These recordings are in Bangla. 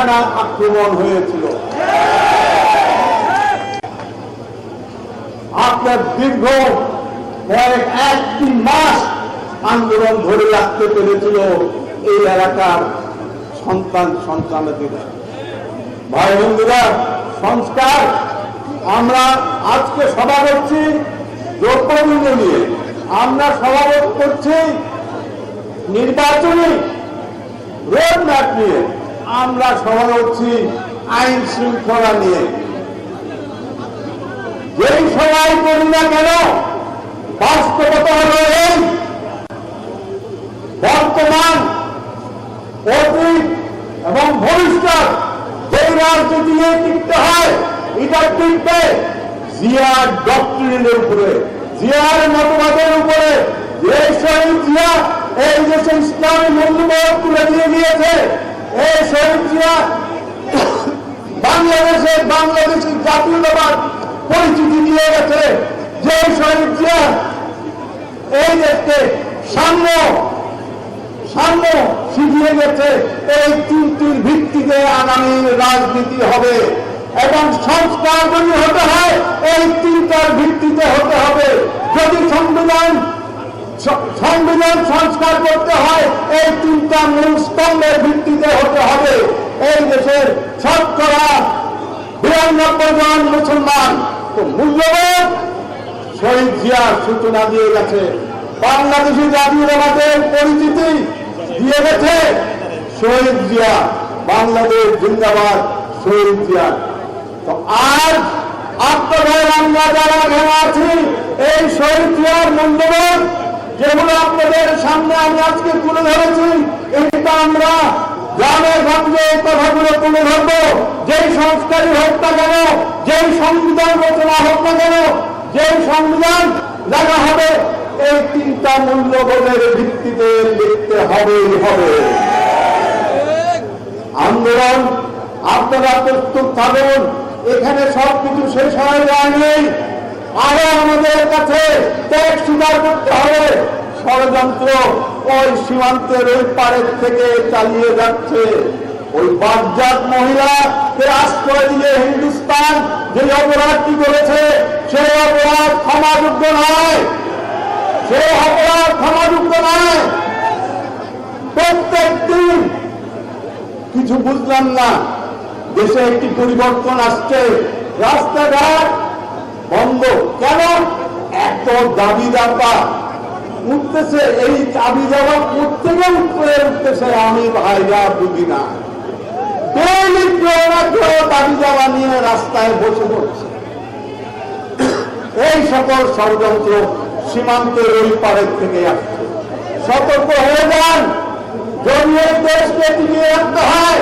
এখানে আক্রমণ হয়েছিল। আপনার দীর্ঘ কয়েক এক তিন মাস আন্দোলন ধরে রাখতে পেরেছিল এই এলাকার সন্তান সন্তানদের। ভাই বন্ধুরা, সংস্কার আমরা আজকে সভা করছি দ্রব্যমূল্য নিয়ে। আমরা সভা করছি নির্বাচনী রোড ম্যাপ নিয়ে। আমরা সভা করছি আইন শৃঙ্খলা নিয়ে। যেই সবাই করি না কেন, বাস্তবতা হল এই। বর্তমান, অতীত এবং ভবিষ্যৎ যেই রাজনীতি নিয়ে টিকতে হয়, এটা টিকবে জিয়ার ডক্টরিনের উপরে, জিয়ার মতবাদের উপরে। এই শহীদ জিয়া এই দেশে ইসলামী মূল্যবোধ তুলে দিয়ে দিয়েছে এই শহীদ জিয়া বাংলাদেশে বাংলাদেশের জাতীয়তাবাদ পরিচিতি দিয়ে গেছে। যে শহীদ জিয়া এই দেশকে সামনে সামনে শিখিয়ে গেছে, এই তিনটির ভিত্তিতে আগামী রাজনীতি হবে এবং সংস্কার যদি হতে হয়, এই তিনটার ভিত্তিতে হতে হবে। যদি সংবিধান সংবিধান সংস্কার করতে হয়, এই তিনটা মূল স্তম্ভের ভিত্তিতে হতে হবে। এই দেশের শতকরা বিরানব্বই জন মুসলমান মূল্যবোধ শহীদ জিয়া সূচনা দিয়ে গেছে। বাংলাদেশি জাতীয়তাবাদের পরিচিতি দিয়ে গেছে শহীদ জিয়া, বাংলাদেশ জিন্দাবাদ শহীদ জিয়া। তো আজ আপনাদের আমরা যারা এখানে আছি, এই শহীদ জিয়ার মূল্যবোধ যেগুলো আপনাদের সামনে আমি আজকে তুলে ধরেছি এটা আমরা গ্রামে গঞ্জে কথাগুলো তুলে ধরবো। যেই সংস্কারই হোক না কেন, যেই সংবিধান রচনা হোক না কেন, যেই সংবিধান লেখা হবে, এই তিনটা মূল্যবোধের ভিত্তিতে লিখতে হবেই হবে। আন্দোলন, আপনারা প্রস্তুত থাকুন, এখানে সবকিছু শেষ হয়ে যায়নি আরও আমাদের কাছে ষড়যন্ত্র ওই সীমান্তের ওই পারের থেকে চালিয়ে যাচ্ছে। ওই বাজ্জাত মহিলাকে আশ্রয় দিয়ে হিন্দুস্তান যে অপরাধটি করেছে সেই অপরাধ ক্ষমাযোগ্য নয়। সেই অপরাধ ক্ষমাযোগ্য নয়। প্রত্যেক দিন কিছু বুঝলাম না। দেশে একটি পরিবর্তন আসছে। রাস্তাঘাট বন্ধ। কেন? এত দাবি দাবা উঠতেছে এই দাবি দাবা উঠতে উঠতে উঠতেছে আমি ভাইরা বুঝি না। না দাবি দাবা নিয়ে রাস্তায় বসে পড়ছে। এই সকল ষড়যন্ত্র সীমান্তের ওই পারের থেকে আসছে। সতর্ক হয়ে যান। এই দেশকে টিকিয়ে রাখতে হয়।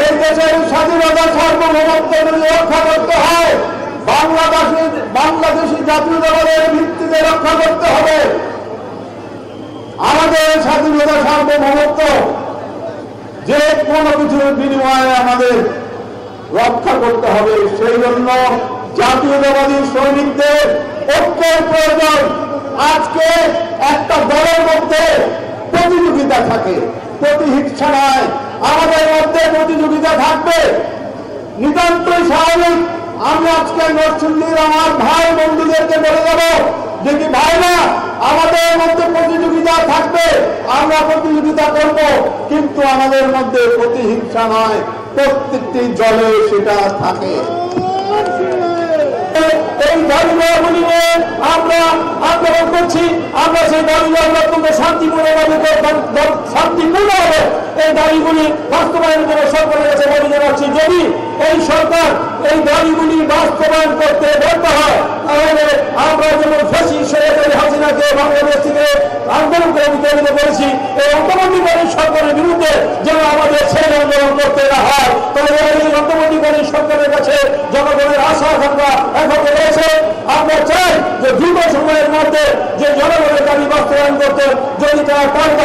এই দেশের স্বাধীনতা সার্বভৌমত্ব যদি রক্ষা করতে হয় বাংলাদেশি বাংলাদেশি জাতীয়তাবাদের ভিত্তিতে রক্ষা করতে হবে। আমাদের স্বাধীনতা সার্বভৌমত্ব, যে কোনো কিছুর বিনিময়ে আমাদের রক্ষা করতে হবে। সেই জন্য জাতীয়তাবাদী সৈনিকদের ঐক্যের প্রয়োজন। আজকে একটা দলের মধ্যে প্রতিযোগিতা থাকে। প্রতিহিংসা নয়, আমাদের মধ্যে প্রতিযোগিতা থাকবে। নিতান্তই স্বাভাবিক আমি আজকে নরসিংদীর আমার ভাই বন্ধুদেরকে বলে দেবো যে কি ভাইরা আমাদের মধ্যে প্রতিযোগিতা থাকবে, আমরা প্রতিযোগিতা করব, কিন্তু আমাদের মধ্যে প্রতিহিংসা নয়, প্রত্যেকটি জলে সেটা থাকে। এই নিয়ে আমরা আন্দোলন করছি, আমরা সেই দাবিগুলো অত্যন্ত শান্তিপূর্ণভাবে শান্তিপূর্ণভাবে এই দাবিগুলি বাস্তবায়ন করে সরকারের কাছে বলে জানাচ্ছি, যদি এই সরকার এই দাবিগুলি বাস্তবায়ন করতে ব্যর্থ হয়। তাহলে আমরা যেমন ফাঁসি সরকারি হাসিনাকে বাংলাদেশ থেকে আন্দোলন করে বিতাড়িত করেছি, এই অন্তর্বর্তীকালীন সরকারের বিরুদ্ধে যেন আমাদের সেই আন্দোলন করতে না হয় তবে এই অন্তর্বর্তীকালীন সরকারের কাছে জনগণের আশা আকাঙ্ক্ষা এখন রয়েছে। আমরা চাই যে দ্রুত সময়ের মধ্যে যে জনগণের দাবি বাস্তবায়ন করতে যদি তারা পাল্টা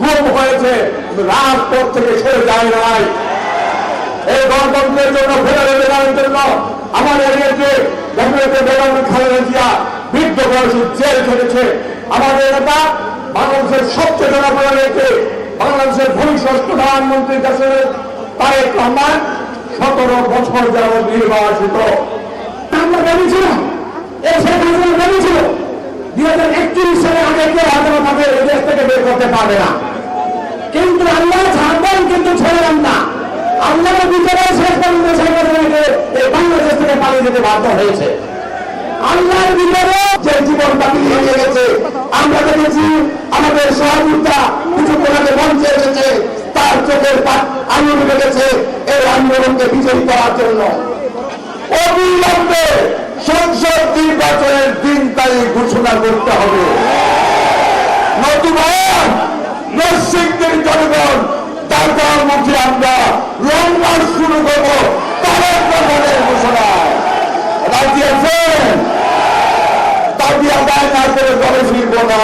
খুব হয়েছে, কিন্তু রাজপথ থেকে সরে যায় নাই। এই গণতন্ত্রের জন্য ফেরারের বেড়ানোর জন্য আমাদের এরিয়াতে ডক্টর বেগম খালেদা জিয়া, বৃদ্ধ বয়সে জেল খেটেছে। আমাদের নেতা বাংলাদেশের সবচেয়ে জনপ্রিয় নেত্রী বাংলাদেশের ভবিষ্যৎ প্রধানমন্ত্রীর কাছে তারেক রহমান, সতেরো বছর যাবৎ নির্বাচিত আমরা ভেবেছিলাম, এই শেখ হাসিনা দুই হাজার একত্রিশ সালে আগে কেউ হয়তো তাদের এই দেশ থেকে বের করতে পারবে না। কিন্তু আল্লাহ ছাড়বেন, কিন্তু ছেড়েন না। আল্লাহর ভিতরে শেষ পর্যন্ত শেখ হাসিনাকে এই বাংলাদেশ থেকে পালিয়ে যেতে আন্দোলনকে বিজয়ী করার জন্য অবিলম্বে সংসদ নির্বাচনের দিন তারিখ ঘোষণা করতে হবে। জনগণ তারপর মুখে আমরা লং মার্চ শুরু করব, তাদের প্রধানের ঘোষণায়। রাজি না করে দলে না।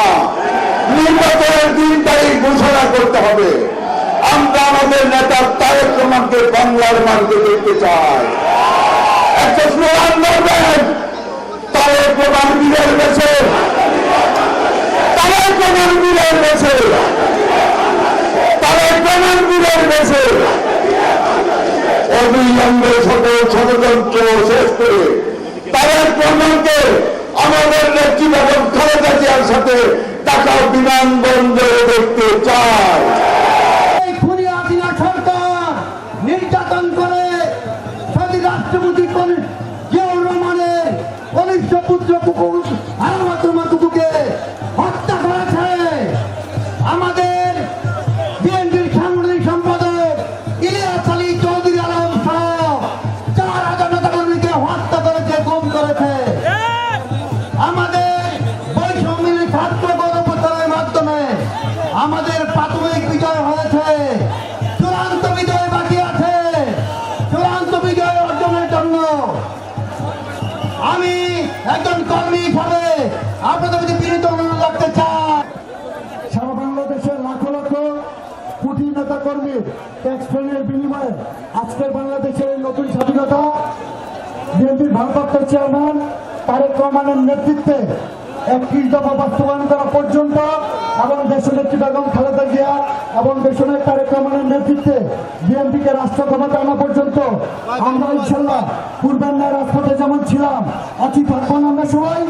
নির্বাচনের দিন ঘোষণা করতে হবে। আমরা আমাদের নেতা তারেক রহমানকে বাংলার মার্গে দেখতে চাই একটা স্লোগান ধরবেন তারেক প্রধান বীরের গেছে গেছে তারেক প্রধান বীরের গেছে অবিলম্বে সকল ষড়যন্ত্র শেষ করে তারেক প্রধানকে আমাদের নেত্রী বেগম খালেদা জিয়ার সাথে ঢাকা বিমানবন্দরে দেখতে চায়। নির্যাতন করে কনিষ্ঠ পুত্র কুকুর আলমাতুমা কর্মী আপনাদের প্রতি বিনীত অনুরোধ রাখতে চাই সারা বাংলাদেশের লাখো লাখো কোটি নেতা কর্মীর ট্যাক্স বিনিময়ে আজকের বাংলাদেশের নতুন স্বাধীনতা বিএনপির ভারপ্রাপ্ত চেয়ারম্যান তারেক রহমানের নেতৃত্বে একত্রিশ দফা বাস্তবায়ন করা পর্যন্ত এবং দেশনেত্রী বেগম খালেদা জিয়া এবং দেশনের তারেক নেতৃত্বে বিএনপিকে রাষ্ট্র ক্ষমতা আনা পর্যন্ত আমরা ইনশাল্লাহ পূর্বের ন্যায় রাজপথে যেমন ছিলাম, আছি থাকব না আমরা সবাই।